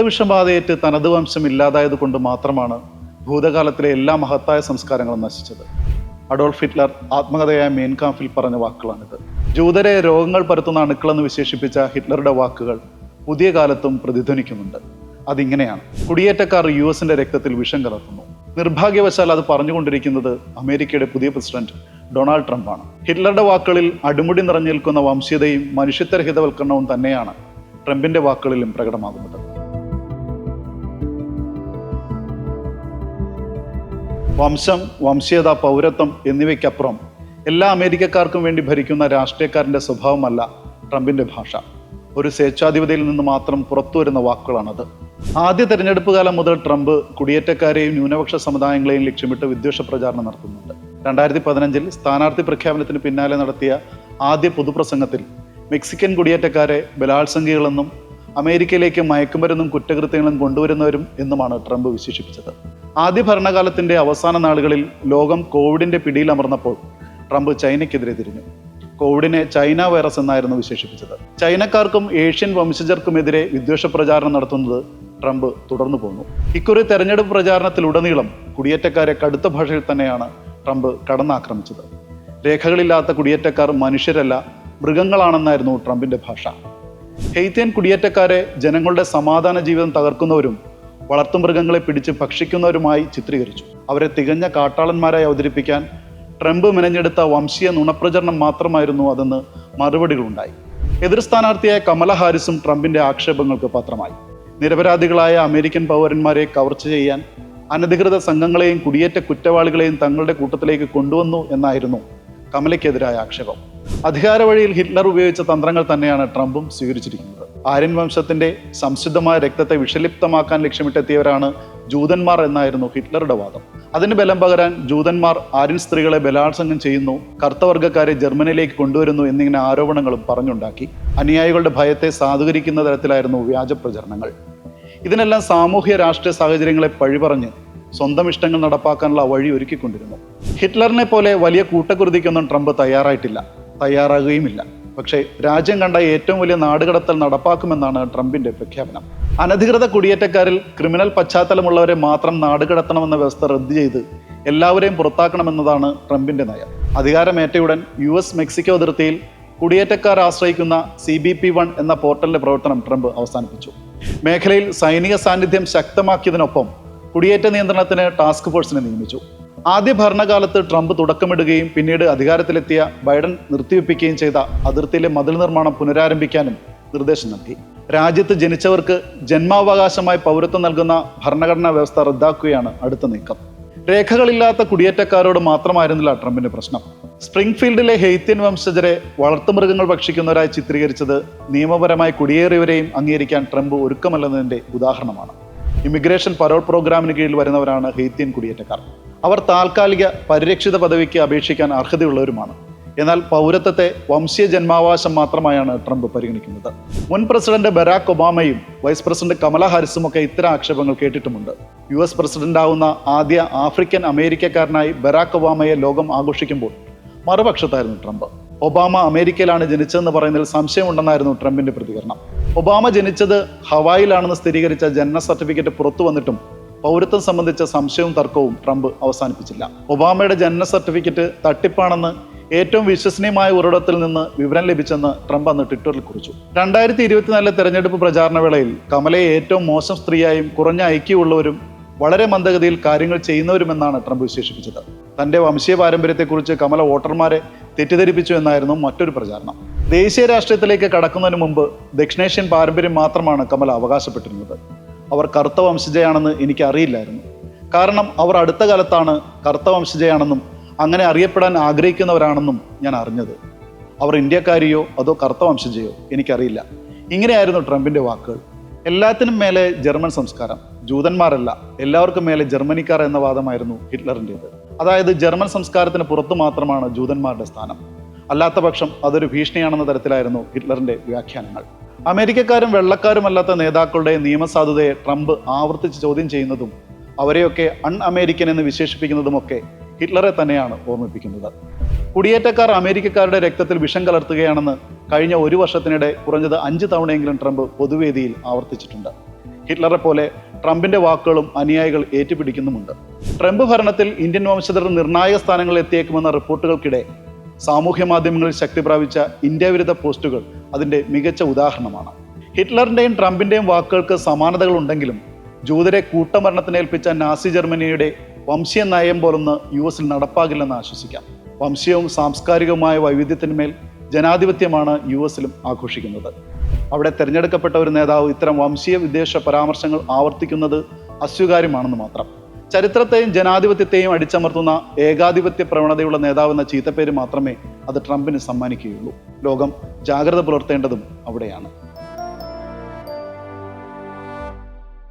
രക്തവിഷബാധയേറ്റ് തനത് വംശം ഇല്ലാതായത് കൊണ്ട് മാത്രമാണ് ഭൂതകാലത്തിലെ എല്ലാ മഹത്തായ സംസ്കാരങ്ങളും നശിച്ചത്. അഡോൾഫ് ഹിറ്റ്ലർ ആത്മകഥയായ മെയിൻകാംഫിൽ പറഞ്ഞ വാക്കുകളാണിത്. ജൂതരെ രോഗങ്ങൾ പരത്തുന്ന അണുക്കളെന്ന് വിശേഷിപ്പിച്ച ഹിറ്റ്ലറുടെ വാക്കുകൾ പുതിയ കാലത്തും പ്രതിധ്വനിക്കുന്നുണ്ട്. അതിങ്ങനെയാണ്. കുടിയേറ്റക്കാർ യു എസിന്റെ രക്തത്തിൽ വിഷം കലർത്തുന്നു. നിർഭാഗ്യവശാൽ അത് പറഞ്ഞുകൊണ്ടിരിക്കുന്നത് അമേരിക്കയുടെ പുതിയ പ്രസിഡന്റ് ഡൊണാൾഡ് ട്രംപാണ്. ഹിറ്റ്ലറുടെ വാക്കുകളിൽ അടിമുടി നിറഞ്ഞു നിൽക്കുന്ന വംശീയതയും മനുഷ്യത്വരഹിതവൽക്കരണവും തന്നെയാണ് ട്രംപിന്റെ വാക്കുകളിലും പ്രകടമാകുന്നത്. വംശം വംശീയത പൗരത്വം എന്നിവയ്ക്കപ്പുറം എല്ലാ അമേരിക്കക്കാർക്കും വേണ്ടി ഭരിക്കുന്ന രാഷ്ട്രീയക്കാരന്റെ സ്വഭാവമല്ല ട്രംപിന്റെ ഭാഷ. ഒരു സ്വേച്ഛാധിപതിയിൽ നിന്ന് മാത്രം പുറത്തു വരുന്ന വാക്കുകളാണത്. ആദ്യ തെരഞ്ഞെടുപ്പ് കാലം മുതൽ ട്രംപ് കുടിയേറ്റക്കാരെയും ന്യൂനപക്ഷ സമുദായങ്ങളെയും ലക്ഷ്യമിട്ട് വിദ്വേഷ പ്രചാരണം നടത്തുന്നുണ്ട്. രണ്ടായിരത്തി പതിനഞ്ചിൽ സ്ഥാനാർത്ഥി പ്രഖ്യാപനത്തിന് പിന്നാലെ നടത്തിയ ആദ്യ പൊതുപ്രസംഗത്തിൽ മെക്സിക്കൻ കുടിയേറ്റക്കാരെ ബലാത്സംഗികളെന്നും അമേരിക്കയിലേക്ക് മയക്കുമരുന്നും കുറ്റകൃത്യങ്ങളും കൊണ്ടുവരുന്നവരും എന്നുമാണ് ട്രംപ് വിശേഷിപ്പിച്ചത്. ആദ്യ ഭരണകാലത്തിന്റെ അവസാന നാളുകളിൽ ലോകം കോവിഡിന്റെ പിടിയിലമർന്നപ്പോൾ ട്രംപ് ചൈനയ്ക്കെതിരെ തിരിഞ്ഞു. കോവിഡിനെ ചൈന വൈറസ് എന്നായിരുന്നു വിശേഷിപ്പിച്ചത്. ചൈനക്കാർക്കും ഏഷ്യൻ വംശജർക്കുമെതിരെ വിദ്വേഷ പ്രചാരണം നടത്തുന്നത് ട്രംപ് തുടർന്നു പോന്നു. ഇക്കുറി തെരഞ്ഞെടുപ്പ് പ്രചാരണത്തിലുടനീളം കുടിയേറ്റക്കാരെ കടുത്ത ഭാഷയിൽ തന്നെയാണ് ട്രംപ് കടന്നാക്രമിച്ചത്. രേഖകളില്ലാത്ത കുടിയേറ്റക്കാർ മനുഷ്യരല്ല മൃഗങ്ങളാണെന്നായിരുന്നു ട്രംപിന്റെ ഭാഷ. ഹെയ്ത്യൻ കുടിയേറ്റക്കാരെ ജനങ്ങളുടെ സമാധാന ജീവിതം തകർക്കുന്നവരും വളർത്തുമൃഗങ്ങളെ പിടിച്ച് ഭക്ഷിക്കുന്നവരുമായി ചിത്രീകരിച്ചു. അവരെ തികഞ്ഞ കാട്ടാളന്മാരായി അവതരിപ്പിക്കാൻ ട്രംപ് മെനഞ്ഞെടുത്ത വംശീയ നുണപ്രചരണം മാത്രമായിരുന്നു അതെന്ന് മറുപടികളുണ്ടായി. എതിർ സ്ഥാനാർത്ഥിയായ കമല ഹാരിസും ട്രംപിന്റെ ആക്ഷേപങ്ങൾക്ക് പാത്രമായി. നിരപരാധികളായ അമേരിക്കൻ പൗരന്മാരെ കവർച്ച ചെയ്യാൻ അനധികൃത സംഘങ്ങളെയും കുടിയേറ്റ കുറ്റവാളികളെയും തങ്ങളുടെ കൂട്ടത്തിലേക്ക് കൊണ്ടുവന്നു എന്നായിരുന്നു കമലയ്ക്കെതിരായ ആക്ഷേപം. അധികാര വഴിയിൽ ഹിറ്റ്ലർ ഉപയോഗിച്ച തന്ത്രങ്ങൾ തന്നെയാണ് ട്രംപും സ്വീകരിച്ചിരിക്കുന്നത്. ആര്യൻ വംശത്തിന്റെ സംശുദ്ധമായ രക്തത്തെ വിഷലിപ്തമാക്കാൻ ലക്ഷ്യമിട്ടെത്തിയവരാണ് ജൂതന്മാർ എന്നായിരുന്നു ഹിറ്റ്ലറുടെ വാദം. അതിന് ബലം പകരാൻ ജൂതന്മാർ ആര്യൻ സ്ത്രീകളെ ബലാത്സംഗം ചെയ്യുന്നു കറുത്തവർഗക്കാരെ ജർമ്മനിയിലേക്ക് കൊണ്ടുവരുന്നു എന്നിങ്ങനെ ആരോപണങ്ങളും പറഞ്ഞുണ്ടാക്കി. അനുയായികളുടെ ഭയത്തെ സാധൂകരിക്കുന്ന തരത്തിലായിരുന്നു വ്യാജ പ്രചരണങ്ങൾ. ഇതിനെല്ലാം സാമൂഹ്യ രാഷ്ട്രീയ സാഹചര്യങ്ങളെ പഴിപറഞ്ഞ് സ്വന്തം ഇഷ്ടങ്ങൾ നടപ്പാക്കാനുള്ള വഴി ഒരുക്കിക്കൊണ്ടിരുന്നു. ഹിറ്റ്ലറിനെ പോലെ വലിയ കൂട്ടക്കുരുതിക്കൊന്നും ട്രംപ് തയ്യാറായിട്ടില്ല. തയ്യാറാകുകയുമില്ല. പക്ഷേ രാജ്യം കണ്ട ഏറ്റവും വലിയ നാടുകടത്തൽ നടപ്പാക്കുമെന്നാണ് ട്രംപിന്റെ പ്രഖ്യാപനം. അനധികൃത കുടിയേറ്റക്കാരിൽ ക്രിമിനൽ പശ്ചാത്തലമുള്ളവരെ മാത്രം നാടുകടത്തണമെന്ന വ്യവസ്ഥ റദ്ദു ചെയ്ത് എല്ലാവരെയും പുറത്താക്കണമെന്നതാണ് ട്രംപിന്റെ നയം. അധികാരമേറ്റയുടൻ യു എസ് മെക്സിക്കോ അതിർത്തിയിൽ കുടിയേറ്റക്കാർ ആശ്രയിക്കുന്ന സി ബി പി വൺ എന്ന പോർട്ടലിന്റെ പ്രവർത്തനം ട്രംപ് അവസാനിപ്പിച്ചു. മേഖലയിൽ സൈനിക സാന്നിധ്യം ശക്തമാക്കിയതിനൊപ്പം കുടിയേറ്റ നിയന്ത്രണത്തിന് ടാസ്ക് ഫോഴ്സിനെ നിയമിച്ചു. ആദ്യ ഭരണകാലത്ത് ട്രംപ് തുടക്കമിടുകയും പിന്നീട് അധികാരത്തിലെത്തിയ ബൈഡൻ നിർത്തിവെപ്പിക്കുകയും ചെയ്ത അതിർത്തിയിലെ മതിൽ നിർമ്മാണം പുനരാരംഭിക്കാനും നിർദ്ദേശം നൽകി. രാജ്യത്ത് ജനിച്ചവർക്ക് ജന്മാവകാശമായി പൗരത്വം നൽകുന്ന ഭരണഘടനാ വ്യവസ്ഥ റദ്ദാക്കുകയാണ് അടുത്ത നീക്കം. രേഖകളില്ലാത്ത കുടിയേറ്റക്കാരോട് മാത്രമായിരുന്നില്ല ട്രംപിന്റെ പ്രശ്നം. സ്പ്രിംഗ്ഫീൽഡിലെ ഹെയ്ത്യൻ വംശജരെ വളർത്തുമൃഗങ്ങൾ ഭക്ഷിക്കുന്നവരായി ചിത്രീകരിച്ചത് നിയമപരമായി കുടിയേറിയവരെയും അംഗീകരിക്കാൻ ട്രംപ് ഒരുക്കമല്ലെന്നതിന്റെ ഉദാഹരണമാണ്. ഇമിഗ്രേഷൻ പരോൾ പ്രോഗ്രാമിന് കീഴിൽ വരുന്നവരാണ് ഹെയ്ത്യൻ കുടിയേറ്റക്കാർ. അവർ താൽക്കാലിക പരിരക്ഷിത പദവിക്ക് അപേക്ഷിക്കാൻ അർഹതയുള്ളവരുമാണ്. എന്നാൽ പൗരത്വത്തെ വംശീയ ജന്മാവകാശം മാത്രമായാണ് ട്രംപ് പരിഗണിക്കുന്നത്. മുൻ പ്രസിഡന്റ് ബരാക് ഒബാമയും വൈസ് പ്രസിഡന്റ് കമല ഹാരിസും ഒക്കെ ഇത്തരം ആക്ഷേപങ്ങൾ കേട്ടിട്ടുമുണ്ട്. യു എസ് പ്രസിഡന്റ് ആവുന്ന ആദ്യ ആഫ്രിക്കൻ അമേരിക്കക്കാരനായി ബരാക് ഒബാമയെ ലോകം ആഘോഷിക്കുമ്പോൾ മറുപക്ഷത്തായിരുന്നു ട്രംപ്. ഒബാമ അമേരിക്കയിലാണ് ജനിച്ചതെന്ന് പറയുന്നതിൽ സംശയമുണ്ടെന്നായിരുന്നു ട്രംപിന്റെ പ്രതികരണം. ഒബാമ ജനിച്ചത് ഹവായിലാണെന്ന് സ്ഥിരീകരിച്ച ജനന സർട്ടിഫിക്കറ്റ് പുറത്തു വന്നിട്ടും പൗരത്വം സംബന്ധിച്ച സംശയവും തർക്കവും ട്രംപ് അവസാനിപ്പിച്ചില്ല. ഒബാമയുടെ ജനന സർട്ടിഫിക്കറ്റ് തട്ടിപ്പാണെന്ന് ഏറ്റവും വിശ്വസനീയമായ ഉറവിടത്തിൽ നിന്ന് വിവരം ലഭിച്ചെന്ന് ട്രംപ് അന്ന് ട്വിറ്ററിൽ കുറിച്ചു. രണ്ടായിരത്തി ഇരുപത്തിനാലിലെ തെരഞ്ഞെടുപ്പ് പ്രചാരണ വേളയിൽ കമലയെ ഏറ്റവും മോശം സ്ത്രീയായും കുറഞ്ഞ ഐക്യമുള്ളവരും വളരെ മന്ദഗതിയിൽ കാര്യങ്ങൾ ചെയ്യുന്നവരുമെന്നാണ് ട്രംപ് വിശേഷിപ്പിച്ചത്. തന്റെ വംശീയ പാരമ്പര്യത്തെക്കുറിച്ച് കമല വോട്ടർമാരെ തെറ്റിദ്ധരിപ്പിച്ചു എന്നായിരുന്നു മറ്റൊരു പ്രചാരണം. ദേശീയ രാഷ്ട്രീയത്തിലേക്ക് കടക്കുന്നതിന് മുമ്പ് ദക്ഷിണേഷ്യൻ പാരമ്പര്യം മാത്രമാണ് കമല അവകാശപ്പെട്ടിരുന്നത്. അവർ കറുത്ത വംശജയാണെന്ന് എനിക്ക് അറിയില്ലായിരുന്നു കാരണം അവർ അടുത്ത കാലത്താണ് കറുത്ത വംശജയാണെന്നും അങ്ങനെ അറിയപ്പെടാൻ ആഗ്രഹിക്കുന്നവരാണെന്നും ഞാൻ അറിഞ്ഞത്. അവർ ഇന്ത്യക്കാരിയോ അതോ കറുത്ത വംശജയോ എനിക്കറിയില്ല. ഇങ്ങനെയായിരുന്നു ട്രംപിന്റെ വാക്കുകൾ. എല്ലാത്തിനും മേലെ ജർമ്മൻ സംസ്കാരം. ജൂതന്മാരല്ല എല്ലാവർക്കും മേലെ ജർമ്മനിക്കാർ എന്ന വാദമായിരുന്നു ഹിറ്റ്ലറിന്റെത് അതായത് ജർമ്മൻ സംസ്കാരത്തിന് പുറത്തു മാത്രമാണ് ജൂതന്മാരുടെ സ്ഥാനം. അല്ലാത്ത പക്ഷം അതൊരു ഭീഷണിയാണെന്ന തരത്തിലായിരുന്നു ഹിറ്റ്ലറിന്റെ വ്യാഖ്യാനങ്ങൾ. അമേരിക്കക്കാരും വെള്ളക്കാരുമല്ലാത്ത നേതാക്കളുടെ നിയമസാധുതയെ ട്രംപ് ആവർത്തിച്ച് ചോദ്യം ചെയ്യുന്നതും അവരെയൊക്കെ അൺ അമേരിക്കൻ എന്ന് വിശേഷിപ്പിക്കുന്നതുമൊക്കെ ഹിറ്റ്ലറെ തന്നെയാണ് ഓർമ്മിപ്പിക്കുന്നത്. കുടിയേറ്റക്കാർ അമേരിക്കക്കാരുടെ രക്തത്തിൽ വിഷം കലർത്തുകയാണെന്ന് കഴിഞ്ഞ ഒരു വർഷത്തിനിടെ കുറഞ്ഞത് അഞ്ച് തവണയെങ്കിലും ട്രംപ് പൊതുവേദിയിൽ ആവർത്തിച്ചിട്ടുണ്ട്. ഹിറ്റ്ലറെ പോലെ ട്രംപിന്റെ വാക്കുകളും അനുയായികൾ ഏറ്റുപിടിക്കുന്നുമുണ്ട്. ട്രംപ് ഭരണത്തിൽ ഇന്ത്യൻ വംശജർ നിർണായക സ്ഥാനങ്ങളിൽ എത്തിയേക്കുമെന്ന റിപ്പോർട്ടുകൾക്കിടെ സാമൂഹ്യ മാധ്യമങ്ങളിൽ ശക്തി പ്രാപിച്ച ഇന്ത്യ വിരുദ്ധ പോസ്റ്റുകൾ അതിന്റെ മികച്ച ഉദാഹരണമാണ്. ഹിറ്റ്ലറിന്റെയും ട്രംപിന്റെയും വാക്കുകൾക്ക് സമാനതകൾ ഉണ്ടെങ്കിലും ജൂതരെ കൂട്ടമരണത്തിനേൽപ്പിച്ച നാസി ജർമ്മനിയുടെ വംശീയ നയം പോലൊന്ന് യു എസിൽ നടപ്പാകില്ലെന്ന് ആശ്വസിക്കാം. വംശീയവും സാംസ്കാരികവുമായ വൈവിധ്യത്തിന്മേൽ ജനാധിപത്യമാണ് യു എസിലും ആഘോഷിക്കുന്നത്. അവിടെ തിരഞ്ഞെടുക്കപ്പെട്ട ഒരു നേതാവ് ഇത്തരം വംശീയ വിദ്വേഷ പരാമർശങ്ങൾ ആവർത്തിക്കുന്നത് അസ്വീകാര്യമാണെന്ന് മാത്രം. ചരിത്രത്തെയും ജനാധിപത്യത്തെയും അടിച്ചമർത്തുന്ന ഏകാധിപത്യ പ്രവണതയുള്ള നേതാവെന്ന ചീത്തപ്പേര് മാത്രമേ അത് ട്രംപിന് സമ്മാനിക്കുകയുള്ളൂ. ലോകം ജാഗ്രത പുലർത്തേണ്ടതും അവിടെയാണ്.